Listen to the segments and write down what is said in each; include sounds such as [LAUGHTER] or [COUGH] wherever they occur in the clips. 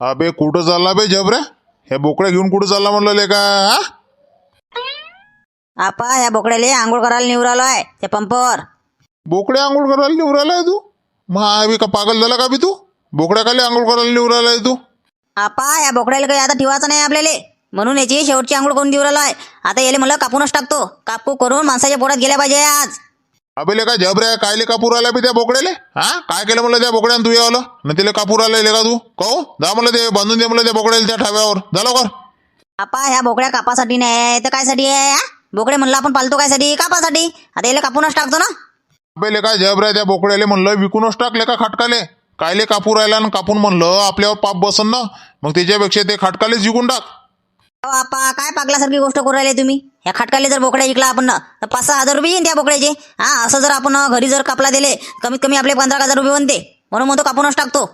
अबे कुठं चालला बे जबऱ्या हे बोकड्या घेऊन कुठं चालला म्हणलं लेका हा? आपा या बोकड्याले आंघोळ करायला निवरालो आहे त्या पंपावर बोकड्या आंघोळ करायला निवरालाय तू? मग का पागल झाला का बी तू? बोकड्या खाली आंघोळ करायला निवरालाय तू? आपा या बोकड्याला काही आता ठेवायचं नाही आपल्याला. म्हणून याची शेवटची आंघोळ करून दिवरालो आहे. आता याले मला कापूनच टाकतो. कापू करून माणसाच्या पोटात गेल्या पाहिजे आज. अबे लेका जबऱ्या कायले कापूर आला बी त्या बोकड्याले हा? काय केलं म्हणलं त्या बोकड्यानं तू यावलं? न तिला कापूर आलाय लेका तू. कहो? जा म्हणलं ते बांधून दे म्हणलं त्या बोकड्याला त्या ठाव्यावर झालं कर आपा ह्या बोकड्या कापासाठी नाही तर कायसाठी आहे हा? बोकडे म्हणलं आपण पालतो कायसाठी? कापासाठी. आता याला कापूनच टाकतो ना? अबे लेका जबऱ्या त्या बोकड्याले म्हणलं विकूनच टाकले का खाटकाले. कायले कापूर राहिला आणि कापून म्हणलं आपल्यावर पाप बसन ना. मग त्याच्यापेक्षा ते खाटकालेच विकून टाक. काय पागल्यासारखी गोष्ट करू राहिले तुम्ही? ह्या खटकाले जर बोकड्या विकला आपण ना, तर पाच सहा हजार रुपये येईन त्या बोकड्याचे. हा असं जर आपण घरी जर कापला दिले कमीत कमी आपले पंधरा हजार रुपये बनते. म्हणून म्हणतो कापूनच टाकतो.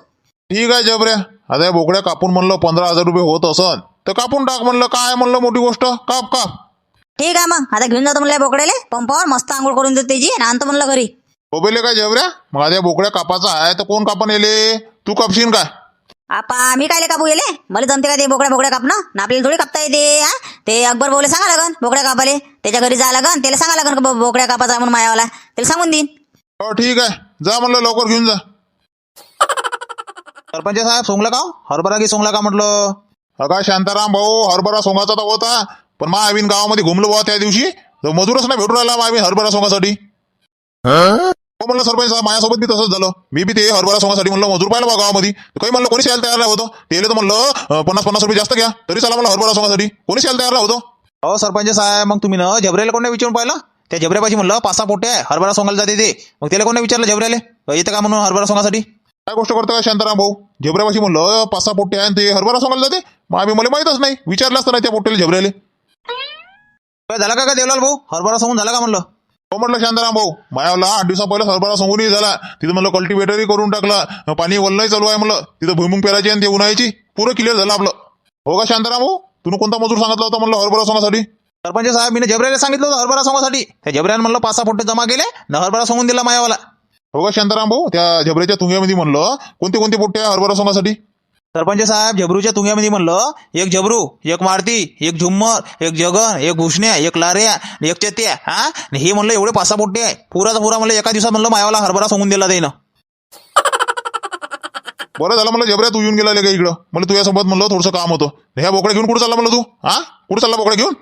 ठीक आहे जबऱ्या. आता या बोकड्या कापून म्हणलं पंधरा हजार रुपये होत असन तर कापून टाक म्हणलं. काय म्हणलं मोठी गोष्ट? काप काप. ठीक आहे मग. आता घेऊन जातो म्हणलं या बोकड्याले पंपावर मस्त आंघोळ करून देतो त्याची आणि आणतो म्हणलं घरी. बोबेले काय जबऱ्या? मग आता या बोकड्या कापाचा आहे तर कोण कापण येले? तू कापशील काय? आपा मी कायले कापू गेले मला जमते का ते बोकड्या बोकड्या कापणं ना आपल्याला थोडी कापता येते हा ते अकबर बोले सांगा लागन बोकड्या कापाले. त्याच्या घरी जायला लागन त्याला सांगा लागन का बो- बोकड्या कापाचा म्हणून मायावाला. त्याला सांगून देईन. हो ठीक आहे. जा म्हणलं लवकर घेऊन जा. सरपंच साहेब सोंगला का हो? हरभरा की सोंगला का म्हटलं? अगा शांताराम भाऊ हरभरा सोंगाचा तर होता. पण मा आम्ही गावामध्ये घुमलो बुवा त्या दिवशी. तर मजूरच नाही भेटून राहिला आम्ही हरभरा सोंगासाठी. हो म्हणलं सरपंच साहेब माझ्यासोबत बी तसंच झालं. मी बी ते हरभरा सोंगासाठी म्हणलं मजूर पाहिलं बा गावामध्ये काही म्हणलं कोणी यायला तयार होतं? तेले तर म्हणलं पन्नास पन्नास रुपये जास्त घ्या. तरी चला मला हरभरा सोंगासाठी कोणी यायला तयार होतं? हो सरपंच साहेब मग तुम्ही ना झबऱ्याला कोणी विचारून पाहिलं? त्या झबऱ्यापाशी म्हणलं पाच सहा पोटे आहे हरभरा सोंगायला जाते ते. मग त्याला कोणी विचारलं झबऱ्याले? येतं का म्हणून हरभरा सोंगासाठी काय गोष्ट करता का शांताराम भाऊ? झेबऱ्यापाशी म्हणलं पाच सहा पोट्टे आहे आणि ते हरभरा सोंगायला जाते. मग आम्ही मला माहीतच नाही. विचारलं असतं नाही त्या पोट्टेला झेबऱ्याले. काय झाला का का देवलाल भाऊ? हरभरा सोंगून झाला का म्हणलं? हो म्हटलं शांताराम भाऊ मायावला आठ दिवसा पहिला हरभरा सोंगूनही झाला. तिथं म्हणलं कल्टिवेटरही करून टाकला. पाणी वल्लही चालू आहे म्हणलं. तिथं भुईमुंग पेरायची आणि ते उन्हाळ्याची. पुरं क्लिअर झालं आपलं. हो का शांताराम भाऊ? तुम्ही कोणता मजूर सांगितला होता म्हणलं हरभरा सोंगासाठी सरपंच साहेब मी झबऱ्याला सांगितलं होतं हरभरा सोंगासाठी त्या झबऱ्यानं म्हणलं पाच सहा पोटे जमा केले न हरभरा सोंगून दिला मायावाला. हो का शांताराम भाऊ? त्या झबऱ्याच्या तुंग्यामध्ये म्हणलं कोणते कोणते पोट्टे हरभरा सोंगासाठी सरपंच साहेब झबरूच्या तुंग्यामध्ये म्हणलं एक झबरू एक मारती एक झुम्मर एक जगन एक भुसण्या एक लाऱ्या एक चेत्या हा? हे म्हणलं एवढे पाच सहा पोटे आहे. पुराचा पुरा म्हणलं एका दिवसात म्हणलं मायावाला हरभरा सोंगून दिला त्यानं. [LAUGHS] बरं झालं म्हणलं झबऱ्या तू येऊन गेला का इकडं. म्हणलं तुझ्यासोबत म्हणलं थोडंसं काम होतं. ह्या बोकड्या घेऊन कुठं चालला म्हणलं तू? हा? कुठं चालला बोकड्या घेऊन?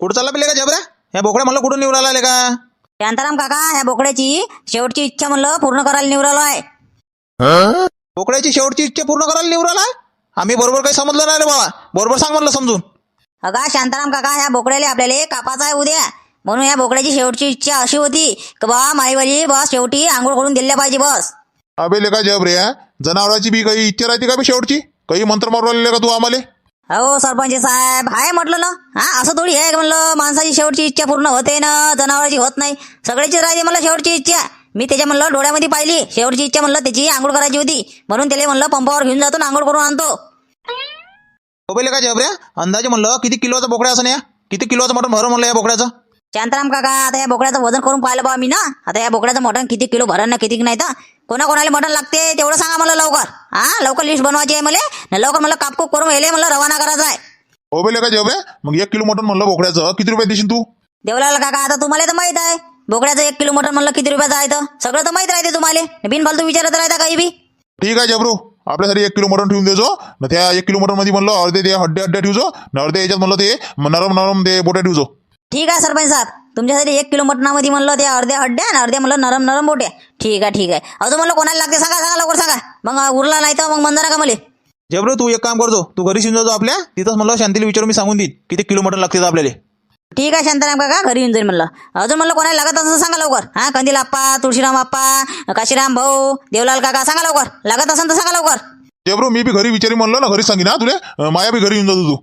कुठं चालला पिले का झबऱ्या ह्या बोकड्या म्हणलं कुठून निवडा आले का? शांताराम काका ह्या बोकड्याची शेवटची इच्छा म्हणलं पूर्ण करायला निवरालो आहे. बोकड्याची शेवटची इच्छा पूर्ण करायला निवडाला आम्ही बरोबर काही समजलं नाही रे बाबा बरोबर सांग म्हणलं समजून. अगा शांताराम काका ह्या बोकड्याला आपल्याला कापाचा आहे उद्या. म्हणून ह्या बोकड्याची शेवटची इच्छा अशी होती की बा माईवाली बस शेवटी आंघोळ करून दिल्या पाहिजे बस. अबे लेका जबऱ्या जनावराची बी काही इच्छा राहते का बी शेवटची? काही मंत्र मारू राहिले का तू आम्हाला? हो सरपंच साहेब हाय म्हटलं ना. हा असं थोडी आहे का म्हणलं माणसाची शेवटची इच्छा पूर्ण होते ना जनावराची होत नाही. सगळ्याची राहते मला शेवटची इच्छा. मी त्याच्या म्हणलं डोळ्यामध्ये पाहिली. शेवटची इच्छा म्हणलं त्याची आंघोळ करायची होती. म्हणून त्याला म्हणलं पंपावर घेऊन जातो आंघोळ करून आणतो. पहिले का झबऱ्या अंदाजे म्हणलं किती किलोचा बोकड्या असं या किती किलोचं मटण भरून म्हणलं या बोकड्याचं? शांताराम काका आता या बोकड्याचं वजन करून पाहिलं बा मी ना. आता या बोकड्याचं मटण किती किलो भरण ना किती नाही तर. कोणा कोणाला मटण लागते तेवढं सांगा मला लवकर. हा लवकर लिस्ट बनवायची आहे मला. लवकर मला कापकूप करून येले मला रवाना करायचा आहे. हो बे लेका जबऱ्या मग एक किलो मटन म्हणलं बोकड्याचं. किती रुपये देशील तू? देवलाल काका आता तुम्हाला तर माहीत आहे. बोकड्याचं एक किलो मटण म्हणलं किती रुपयाचं आहे तर? सगळं तर माहीत राहते तुम्हाला. बिनफालतू विचारत राहता काही बी. ठीक आहे जबरू. आपल्यासाठी एक किलो मटन ठेवून देजो. न त्या एक किलो मटनमध्ये म्हणलं अर्धे ते हड्डे हड्डे ठेवजो. न अर्धे याच्यात म्हणलं ते नरम नरम ते बोटे ठेवजो. ठीक आहे सरपंच साहेब. तुमच्यासाठी एक किलो मटणामध्ये म्हणलं ते अर्ध्या हड्ड्या आणि अर्ध्या म्हणलं नरम नरम बोट्या ठीक आहे ठीक आहे. अजून म्हणलं कोणाला लागते सांगा सांगा लवकर सांगा. मग उरला नाही तर मग मंदाना का मला. जबरू तू एक काम करतो तू घरी शिवून जातो आपल्या. तिथंच म्हणलं शांतीला विचारून मी सांगून देईन. किती किलो मटण लागते आपल्याला. ठीक आहे शांताराम काका घरी येऊन जाईल म्हणलं. अजून म्हणलं कोणाला लागत असं सांगा लवकर. हा कंदील आप्पा तुळशीराम आप्पा काशीराम भाऊ देवलाल काका सांगा लवकर. लागत असेल तर सांगा लवकर. जबरू मी बी घरी विचारी म्हणलं ना घरी सांगीन हा तुले? अं, माया बी घरी येऊन जातो तू.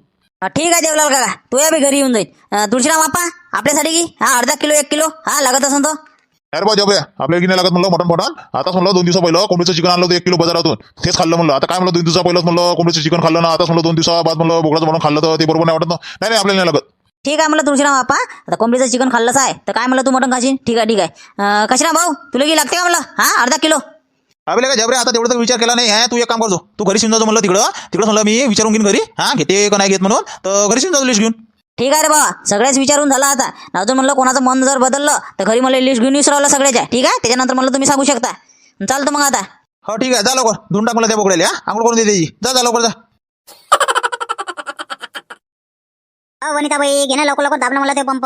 हा, ठीक आहे देवलाल काका. तू या बी घरी येऊन जाईल अं, तुळशीराम आप्पा आपल्यासाठी की? हा अर्धा किलो एक किलो? हा लागत असेल तर. अरे बा जबऱ्या आपल्याला की नाही लागत म्हणलं मटन पठाण आताच म्हणलं दोन दिवसा पहिलं कोंबडीचं चिकन आणलं होतं एक किलो बाजारातून. तेच खाल्लं म्हणलं. आता काय म्हणलं दोन दिवसा पहिलंच म्हणलं कोंबडीचं चिकन खाल्लं ना आताच म्हणलं दोन दिवसा बाद म्हणलं बोकडाचं म्हणून खाल्लं तर ते बरोबर नाही वाटत ना. नाही नाही आपल्याला नाही लागत. ठीक आहे म्हणलं तुळशीराम बाप्पा. आता कोंबडीचं चिकन खाल्लंच आहे. तर काय म्हणलं तू मटण खाशील? ठीक आहे ठीक आहे. काशीराम भाऊ? तुला की लागते का म्हणलं? हा अर्धा किलो. अबे का जबरे आता तेवढं तर विचार केला नाही. हा तू एक काम करतो तू घरी शिवून जातो म्हणलं तिकडं. तिकडं म्हणलं मी विचारून घेईन घरी. हा घेते का नाही घेत म्हणून. तर घरी शिवून जातो लिस्ट घेऊन. ठीक आहे रे बाबा सगळ्याच विचारून झाला आता. अजून म्हणलं कोणाचं मन जर बदललं तर घरी मला लिस्ट घेऊन विसरवलं सगळ्याच्या. ठीक आहे? त्याच्यानंतर म्हणलं तुम्ही सांगू शकता. चालतं मग आता. हो ठीक आहे. जा लवकर. धुवून टाक मला त्या बोकड्याला हा. आंघोळ करून दे त्याची. जा जा लवकर जा. अहो वनिताबाई घे ना लवकर लवकर दाबलं मला ते पंप?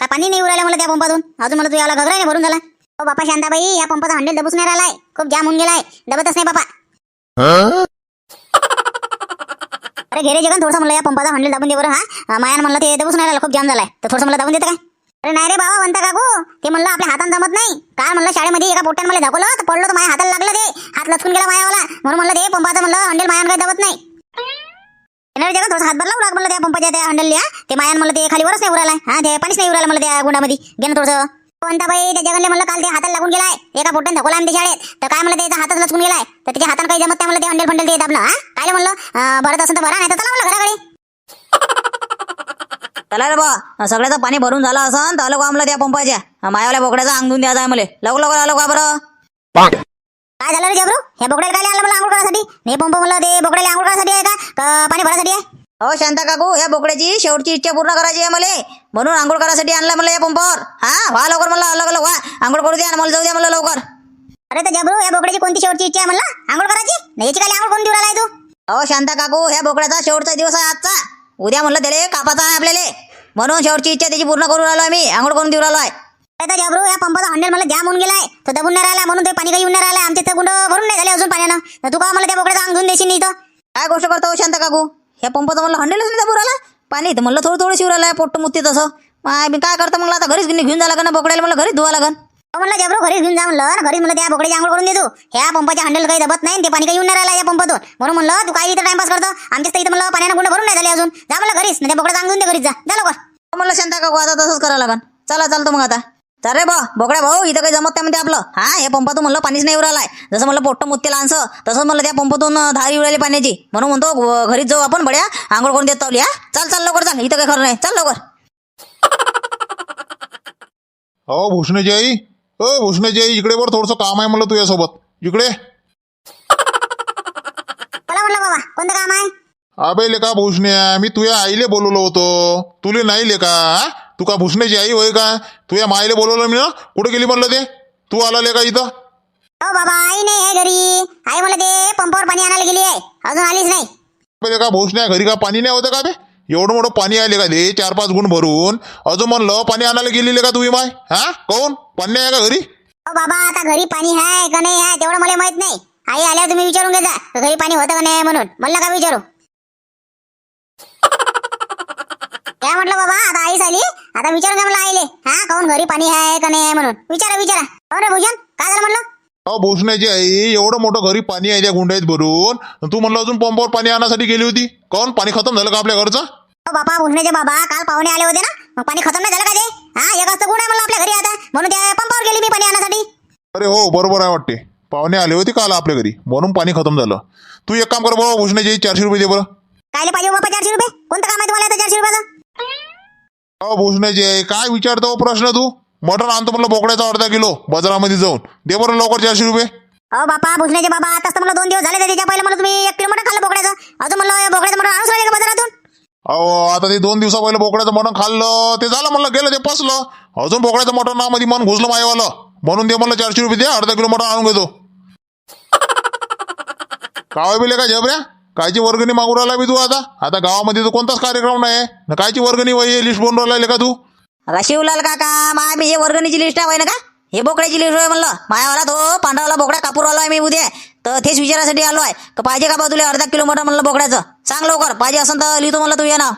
काय पाणी नाही उरायला मला त्या पंपातून? अजून मला तू याला घगरा नाही भरून झाला. हो बापा शांताबाई या पंपाचा हंडेल दबूच नाही राहिलाय. खूप जाम होऊन गेलाय. दबतच नाही बापा. अरे घे रे जगन थोडसा मला या पंपाचा हंडेल दाबून दे बरं हा? मायान म्हणलं ते दबूच नाही राहिला खूप जाम झालाय. तर थोडंसं मला दाबून देतं काय? अरे नाही रे बाबा म्हणता काकू. ते म्हणलं आपल्या हातानं जमत नाही. काल म्हणलं शाळेमध्ये एका पोट्यानं मला दाखवलं तर पडलो तर माझ्या हाताला लागलं ते. हात लचकून गेला मायावाला. म्हणून म्हणलं ते पंपाचं म्हणलं हंडेल मायान काही दबत नाही. येणार जगा थोडं हातभार लावू लाग म्हणलं त्या पंपाच्या त्या हंडलल्या. ते मायान मला ते खाली वरच नाही उरायला हा ते पाणीच नाही उरायला मला त्या गुंडामध्ये. घे ना थोडंसं. कोणता बाई त्या जगनले म्हणलं काल ते हाताला लागून गेलाय. एका पोट्यानं धकोला आम्ही शाळेत. तर काय म्हणलं त्याचा हातच लचकून गेलाय. तर त्याच्या हातानं काही जमत नाही म्हणलं ते हंडेल फंडेल ते दाबलं हा? काय म्हणलं? भरत असं तर भरा नाही तर चला म्हणलं घराकडे. चला रे बा. सगळ्याचं पाणी भरून झालं असं तर आलो का आम्हाला त्या पंपाच्या? मायावाल्या बोकड्याचा अंग धुवून द्यायचा आहे मला. लवकर लवकर आलो का बरं? काय झालं रे जबरू? हे बोकड्याला काय आणलं मला आंघोळ करायसाठी हे पंप म्हणलं ते बोकड्याला आंघोळ करायसाठी आहे का? का पाणी भरायसाठी आहे? हो शांता काकू या बोकड्याची शेवटची इच्छा पूर्ण करायची आहे मला. म्हणून आंघोळ करायसाठी आणला मला या पंपावर हा व्हा लवकर मला अलग अलग व्हा. आंघोळ करू द्या आणि मला जाऊ द्या मला लवकर. अरे तर जबरू या बोकड्याची कोणती शेवटची इच्छा आहे म्हणलं? आंघोळ करायची? नाही याची काय आंघोळ कोण देऊ राहिलाय तू? हो शांता काकू ह्या बोकड्याचा शेवटचा दिवस आहे आजचा. उद्या म्हणलं त्याला कापाचा आहे आपल्याला. म्हणून शेवटची इच्छा त्याची पूर्ण करून राहिलो आम्ही. आंघोळ करून देऊ राहिलो आहे. अरे जबरू या पंपाचा हंडेल मला जाम होऊन गेलाय. तो दबून नाही राहिला म्हणून ते पाणी काही येऊन नाही राहिला. आमचे तर गुंड भरून नाही झाले अजून पाण्यानं. तर तू का मला त्या बोकड्याचा अंग धुवून देशील नाही तर काय गोष्ट करतो हो शांता काकू? ह्या पंपाचं म्हणलं हंडेलच नाही बुराला पाणी तर म्हणलं थोडं थोडं शिवरायला राहिलं पोट्ट मुत्ती तसं मी काय करतो म्हणलं आता? घरीच घेऊन घेऊन जा ना बोकड्याला मला घरीच धुवा लागन. हो म्हणलं जबरू घरी घेऊन जा म्हणलं. घरी म्हणलं त्या बोकड्याची आंघोळ करून देतो ह्या पंपाच्या हंडेल काही दबत नाही ते पाणी काही येऊन नाही राहिला या पंपातून. म्हणून म्हणलं तू काही इथं टाइमपास करतो. आमच्या इथं म्हणलं पाण्यानं गुंड भरून नाही झाले अजून. जा म्हणलं घरीच नाही त्या बोकड्याचा अंग धुवून दे घरीच जा. जा लवकर. म्हणलं शांता काकू आता तसंच करावं लागन. चला चालतो मग आता. चल रे बा बोकड्या भाऊ इथं काही जमत नाही म्हणते आपलं. हा हे पंपातून म्हणलं पाणीच नाही उरालाय. जसं म्हणलं पोट्ट मुत्ते लहानसं तसंच म्हणलं त्या पंपातून धार उरायली पाण्याची. म्हणून म्हणतो घरीच जाऊ आपण बड्या. आंघोळ करून देत तावली हा? चाल चाल लवकर चाल. इथं काही खरं नाही. चल लवकर. [LAUGHS] अहो भूषणाची आई अ भूषणाची आई इकडे वर थोडंसं काम आहे म्हणलं तुझ्यासोबत. इकडे. बोला म्हणलं बाबा कोणतं काम आहे? अबे लेका भूषण्या मी तुझ्या आईले बोलवलं होतं. तुले नाही लेका हा? तू का भूषणाची आई होय का? तुझ्या माईले बोलवलं मी ना कुठे गेली म्हणलं ते? तू आला लेका इथं? हो बाबा आई नाही आहे घरी. आई मला ते पंपावर पाणी आणायला गेली आहे. अजून आलीच नाही. अबे लेका भूषण्या घरी का पाणी नाही होतं का बे? एवढं मोठं पाणी आले का ते? चार पाच गुण भरून. अजून म्हणलं पाणी आणायला गेलेले का तुम्ही माय? हा? कोण? पाणी नाही आहे का घरी? हो बाबा आता घरी पाणी आहे का नाही आहे तेवढं मला माहीत नाही. आई आल्यावर तुम्ही विचारून घ्या का घरी पाणी होतं का नाही म्हणून. मला का विचारू? काय म्हटलं बाबा? आता आईच आली? आता विचारून घ्या मला आईले. हा काऊन घरी पाणी आहे का नाही आहे म्हणून? विचारा विचारा. हो रे भूषण काय झालं म्हणलं अहो भूषणाची आई एवढं मोठं घरी पाणी आहे त्या गुंड्यात भरून तू म्हणलं अजून पंपावर पाणी आणण्यासाठी गेली होती? कोण पाणी खतम झालं का आपल्या घरचं? हो बाबा भूषणाचे बाबा काल पाहुणे आले होते ना? मग पाणी खतम नाही झालं का ते? हा एक असतं गुण आहे म्हणलं आपल्या घरी आता. म्हणून त्या पंपावर गेली मी पाणी आणण्यासाठी अरे हो बरोबर आहे वाटते. पाहुणे आले होते काल आपल्या घरी म्हणून पाणी खतम झालं. तू एक काम कर बाबा भूषणाची आई चारशे रुपये दे बरं. कायले पाहिजे हो बाबा चारशे रुपये? कोणतं काम आहे तुम्हाला आता चारशे रुपयाचं? अहो भूषणाची काय विचारतो हो प्रश्न तू? मटण आणतो म्हणलं बोकड्याचा अर्धा किलो बाजारामध्ये जाऊन. दे बरं लवकर चारशे रुपये. हो बापा भुसण्याचे बाबा आताच तर मला दोन दिवस झाले त्याच्या पहिलं मला तुम्ही एक किलो मटण खाल्लं बोकड्याचं. अजून म्हणलं बोकड्याचं मटण आणूच राहिले का बाजारातून? अहो आता ते दोन दिवसा पहिलं बोकड्याचं मटण खाल्लं ते झालं म्हणलं गेलं ते पसलं. अजून बोकड्याचं मटण नामध्ये मन घुसलं मायवालं. म्हणून ते म्हणलं चारशे रुपये दे अर्धा किलो मटण आणून घेतो. [LAUGHS] काय बिले का झबऱ्या कायची वर्गणी मागू राहिला मी तू आता? आता गावामध्ये तर कोणताच कार्यक्रम नाही. न कायची वर्गणी वही लिस्ट बनवून राहिली का तू? शिवलाल काका माय मी हे वर्गणीची लिस्ट आहे ना का? हे बोकड्याची लिस्ट आहे म्हणलं. मायावाला तो पांढरावाला बोकड्या कापूर आलो आहे मी उद्या. तर तेच विचारासाठी आलो आहे का पाहिजे का बा तुला अर्धा किलो मटण म्हणलं बोकड्याचं? सांग लवकर. पाहिजे असं तर लिहितो म्हणलं तू ये नाव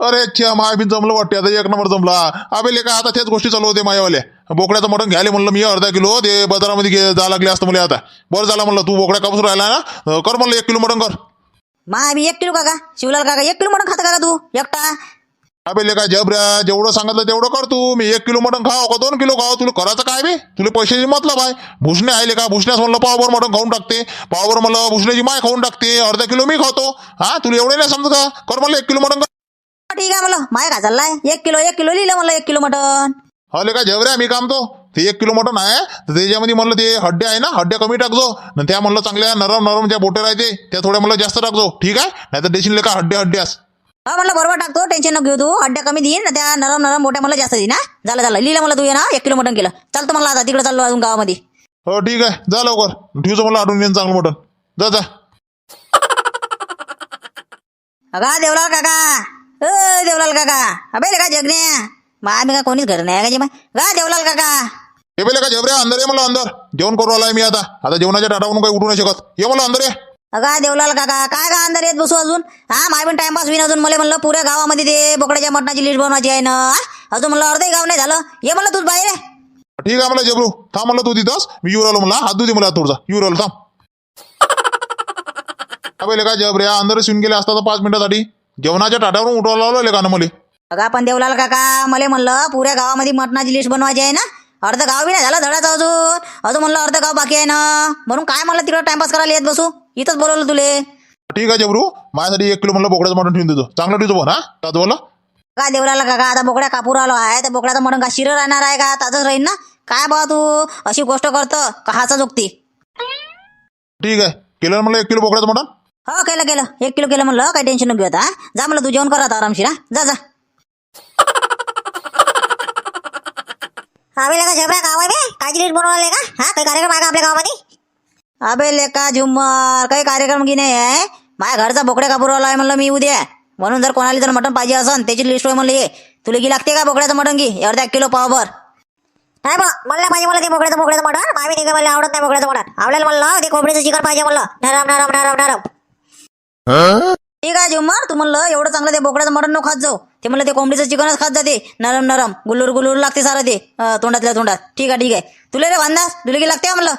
अरे अच्छा माय बी जमलं वाटते आता एक नंबर जमला. अबे लेका आता तेच गोष्टी चालू होते मायावाले. बोकड्याचं मटण घ्यायला म्हणलं मी अर्धा किलो. ते बाजारामध्ये घे जा लागले असतं मला आता. बरं झालं म्हणलं तू बोकड्या कापूस राहिला ना? कर म्हणलं एक किलो मटण कर. मी एक किलो काका. शिवलाल काका एक किलो मटण खाता का तू? एकटा? अबे लेका जबऱ्या जेवढं सांगितलं तेवढं कर तू. मी एक किलो मटण खाव का दोन किलो खाव तुला करायचं काय बे? तुला पैशाची मतलब आहे. भुसणे आहे लेका भुसण्यास म्हणलं पावभर मटण खाऊन टाकते. पावभर म्हणलं भुसण्याची माय खाऊन टाकते. अर्धा किलो मी खातो. हा तुला एवढे नाही समजत का? कर म्हणलं एक किलो मटण ठीक आहे म्हणलं. माय का चाललाय? एक किलो एक किलो लिहिलं म्हणलं एक किलो मटण. हा लेका जबऱ्या मी काम तो. ते एक किलो मटण आहे. तर त्याच्यामध्ये म्हणलं ते हड्ड्या आहे ना हड्ड्या कमी टाकजो. न त्या म्हणलं चांगल्या नरम नरम ज्या बोटे राहते त्या थोड्या म्हणलं जास्त टाकजो. ठीक आहे? नाही तर देशील का हड्ड्या हड्ड्यास हा म्हणलं बरोबर टाकतो टेन्शन नको घेऊ तू. अड्ड्या कमी देईन त्या नरम नरम मोठ्या मला जास्त देईन झालं झालं. लिहिलं मला तू ये ना एक किलो मटण केलं. चालतं मला आता तिकडे चाललो अजून गावामध्ये. हो ठीक आहे. जा लवकर. ठेवचं मला आठवून येईन चांगलं मटण जा जा. अगा देवलाल काका. अ देवलाल काका. अबे रे का जगण्या? मग आम्ही का कोणीच घर नाही का जे मग गा देवलाल काका. हे पहिले का जबऱ्या अंदर ये मला अंदर. जेवण करू आलाय मी आता. आता जेवणाच्या टाटावरून काही उठू नाही शकत. ये मला अंदर ये. अगा देवलाल काका. काय का अंदर येत बसू अजून? हा माय पण टाइमपास होईन अजून. मला म्हणलं पुऱ्या गावामध्ये ते बोकड्याच्या मटणाची लिस्ट बनवायची आहे ना. हा? अजून म्हणलं अर्धही गाव नाही झालं. ये म्हणलं तूच बाहेर आहे. ठीक आहे मला जबरू थांब म्हणलं तू तिथंच. मी येऊ राहिलो मला हात धुते मला थोडसा. येऊ राहिलो थांब. [LAUGHS] हा पहिले का जबऱ्या अंदरच येऊन गेले असता तर पाच मिनिटासाठी. जेवणाच्या टाटावरून उठवायला लावलं का ना मला. अगा पण देवलाल काका मला म्हणलं पुऱ्या गावामध्ये मटणाची लिस्ट बनवायची आहे ना? अर्ध गाव बी नाही झालं धडाचं अजून. अजून म्हणलं अर्ध गाव बाकी आहे ना? म्हणून काय म्हणलं तिकडे टाइमपास करायला येत बसू? इथंच बोलवलं तुले. ठीक आहे जबरू माझ्यासाठी एक किलो म्हणलं बोकड्याचं मटण ठेवून देतो. चांगलं ठेवतो पण हा? ताज बोला काय देवलाल काका आता बोकड्या कापूर आलो आहे तर बोकड्याचं मटण का शिरं राहणार आहे का? ताजच राहील ना? काय बा तू? अशी गोष्ट करतं का हाचा जोगती ठीक आहे. केलं ना मला एक किलो बोकड्याचं मटण? हो केलं केलं. एक किलो केलं म्हणलं काही टेन्शन नको घेऊ आता हा? जा म्हणलं तू जेवण कर आता आरामशीर हा? जा जा. हवेला का झबरा गाव आहे बे नीट बनवले का हा काही कार्यक्रम आहे का आपल्या गावामध्ये? अबे लेका झुम्मर काही कार्यक्रम की नाही आहे? माझ्या घरचा बोकड्या कापूर आला आहे म्हणलं मी उद्या. म्हणून जर कोणाला जर मटण पाहिजे असन त्याची लिस्ट होय म्हणलं ये. तुला की लागते का बोकड्याचं मटण की अर्धा एक किलो पावभर. नाही बा मला पाहिजे मला ते बोकड्याचं बोकड्याचं मटण. मामी निघे मला आवडत नाही बोकड्याचं मटण. आवडेल म्हणलं ते कोंबडीचं चिकन पाहिजे म्हणलं. नरम नरम नरम नरम. ठीक आहे जेव्हा तू म्हणलं एवढं चांगलं ते बोकड्याचं मटण नको खात जाऊ. ते म्हणलं ते कोंबडीचं चिकनच खात जाते. नरम नरम. गुलूर गुलूर लागते सारं ते अं, तोंडातल्या तोंडात. ठीक आहे ठीक आहे. तुला रे वांदास तुला की लागते का म्हणलं?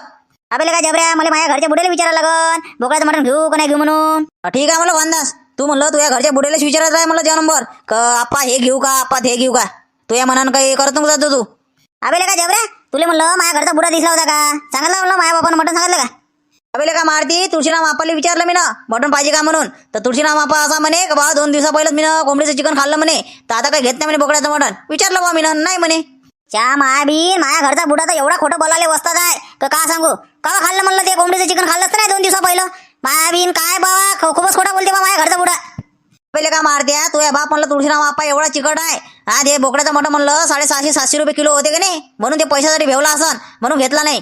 आपल्याला काय जबऱ्या मला माझ्या घरच्या बुड्याला विचारायला लागन. बोकड्याचं मटण घेऊ का नाही घेऊ म्हणून? अं, ठीक आहे म्हणलं वांदास तू म्हणलं तुझ्या घरच्या बुड्यालाच विचारत राह म्हणलं त्या नंबर. का आप्पा हे घेऊ का आप्पा ते घेऊ का? तुझ्या मनानं काही करत नको जातो तू. आपल्याला काय जबऱ्या तुला म्हणलं माझ्या घरचा बुडा दिसला होता का? सांगितलं म्हणलं माझ्या बापानं मटण सांगितलं का? अबे का मारती? तुळशीराम आपाला विचारलं मी ना मटण पाहिजे का म्हणून? तर तुळशीराम आपा असा म्हणे का बा दोन दिवसा पहिलं मी ना कोंबडीचं चिकन खाल्लं म्हणे. तर आता काही घेत नाही म्हणे बोकड्याचं मटण. विचारलं बा मी ना नाही म्हणे. च्या मायाबीन माया घरचा बुडा तर एवढा खोटं बोलायला वस्तात आहे. का का सांगू? का खाल्लं म्हणलं ते कोंबडीचं चिकन? खाल्लंच नाही दोन दिवसा पहिलं. मायाबीन काय बाबा खूपच खोटा बोलते बा माया घरचा बुडा. पहिले का मारत्या? तो या बाप म्हणलं तुळशीराम बापा एवढा चिकट आहे. हा ते बोकड्याचं मटण म्हणलं साडेसहाशे सातशे रुपये किलो होते का नाही? म्हणून ते पैशासाठी भेवला असन. म्हणून घेतला नाही.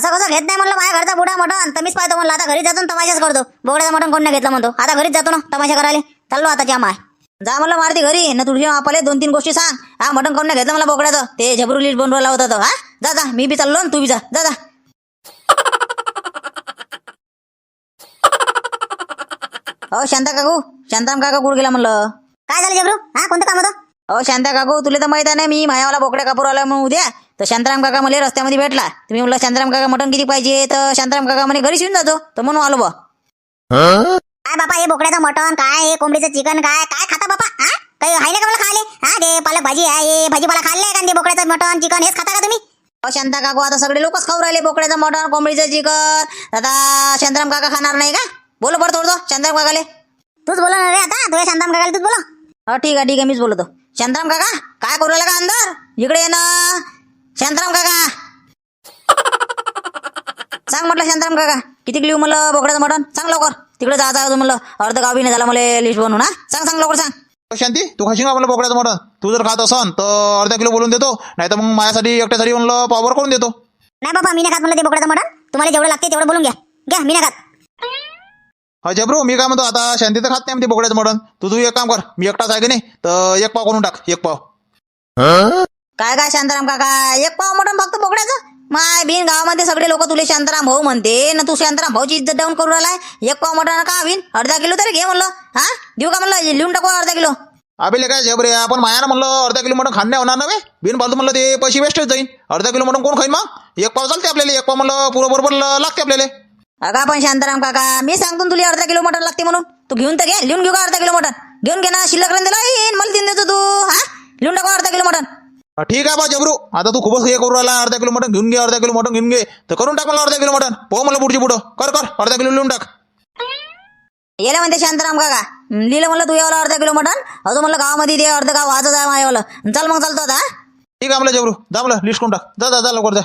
असं कसं घेत नाही म्हणलं? माझ्या घरचा बुडा मटण तर मीच पाहतो म्हणलं. आता घरी जातो ना तमाशाच करतो. बोगड्याचा मटण कोण नाही घेतलं म्हणतो. आता घरीच जातो ना तमाशा करायला. चाललो आता च्या माय. जा म्हणलं मारती घरी. ना तुझी आपले दोन तीन गोष्टी सांग. हा मटण कोण नाही घेतलं मला बोकड्याचं ते झबरू लीट बनवायला होता. तो हा? जा जा. मी बी चाललो ना तू बी जा. जा जा. हो शांता काकू. शांताम काका कुठं गेला म्हणलं? काय झालं जबरू हा कोणतं काम होतं? अहो शांता काकू तुला तर माहीत आहे ना मी मायावाला बोकड्या कापूर आला म्हणून उद्या तर शांताराम काका मला रस्त्यामध्ये भेटला. तुम्ही म्हणलं शांताराम काका मटण किती पाहिजे? तर शांताराम काका म्हणे घरी येऊन जातो. तर म्हणून आलो बा. काय बापा हे बोकड्याचं मटण काय? हे कोंबडीचं चिकन काय? काय खाता बापा? हा काही आहे ना का मला खाले हा ते पालक भाजी आहे हे भाजीपाला खाल्ले का? ते बोकड्याचं मटण चिकन हेच खाता का तुम्ही? अहो शांता काकू आता सगळे लोकच खाऊ राहिले बोकड्याचं मटण कोंबडीचं चिकन. आता शांताराम काका खाणार नाही का? बोलो बरं थोडं शांताराम काकाले. तूच बोला ना रे आता. तुझ्या शांताम काकाला तूच बोला. हो ठीक आहे ठीक आहे मीच बोलतो. शांताराम काका काय करू का अंदर? इकडे ये ना. शांताराम काका. सांग म्हटलं शांताराम काका. किती लिहू म्हणलं बोकड्याचं मटण? सांग लवकर. तिकडे आहे म्हणलं. अर्ध गाव नाही झाला मला लिस्ट बनवून हा. सांग सांग लवकर सांग. शांती तू खाशील का म्हणलं बोकड्याचं मटण? तू जर खात असन तर अर्धा किलो बोलून देतो. नाही तर मग माझ्यासाठी एकट्यासाठी म्हणलं पावर करून देतो. नाही बाबा मी नाही खात म्हणलं ते बोकड्याचं मटण. तुम्हाला जेवढं लागते तेवढं बोलून घ्या. घ्या मी नाही खात. हा जबरू मी काय म्हणतो आता शांती तर खात नाही म्हणते बोकड्याचं मटण. तू तू एक काम कर मी एकटाच आहे की नाही तर एक पाव करून टाक एक पाव. काय काय शांताराम काका? एक पाव मटण फक्त बोकड्याचं? माय बिन गावामध्ये सगळे लोक तुले शांताराम भाऊ म्हणते ना तू शांताराम भाऊची इज्जत डाऊन करू राहिलाय? एक पाव मटण का हवीन अर्धा किलो तरी घे म्हणलं. हा? देऊ का म्हणलं? लिहून टाकू अर्धा किलो. अबे काय जबरे आपण मायानं म्हणलं अर्धा किलो मटण खाणे होणार नव्हे बिन फालतू म्हणलं ते पैसे वेस्टच जाईन. अर्धा किलो मटण कोण खाईन मग? एक पाव चालते आपल्याला एक पाव म्हणलं पुरं बरोबर लागते आपल्याला. अगा पण शांताराम काका मी सांगतो तुला अर्धा किलो मटण लागते म्हणून. तू घेऊन तर घे लिहून घेऊ का अर्धा किलो मटण घेऊन घे ना शिल्लक राहून दिला येईन मला देऊन देतो तू हा? लिहून टाकू अर्धा किलो मटण हा, ठीक आहे बा जबरू. आता तू खूपच हे करू राहिला अर्धा किलो मटण घेऊन घे अर्धा किलो मटण घेऊन घे. तर करून टाक मला अर्धा किलो मटण पाहू मला पुढची पुढं. कर कर अर्धा किलो लिहून टाक. येले म्हणते शांताराम काका. हं, लिहिलं म्हणलं तू यावला अर्धा किलो मटण अजून म्हणलं गावामध्ये ते अर्ध गाव वाजत आहे माझ्यावालं चल मग चालतो आता हा? ठीक आहे म्हणलं जबरू. जा लिस्ट करून टाक. जा जा जा लवकर जा.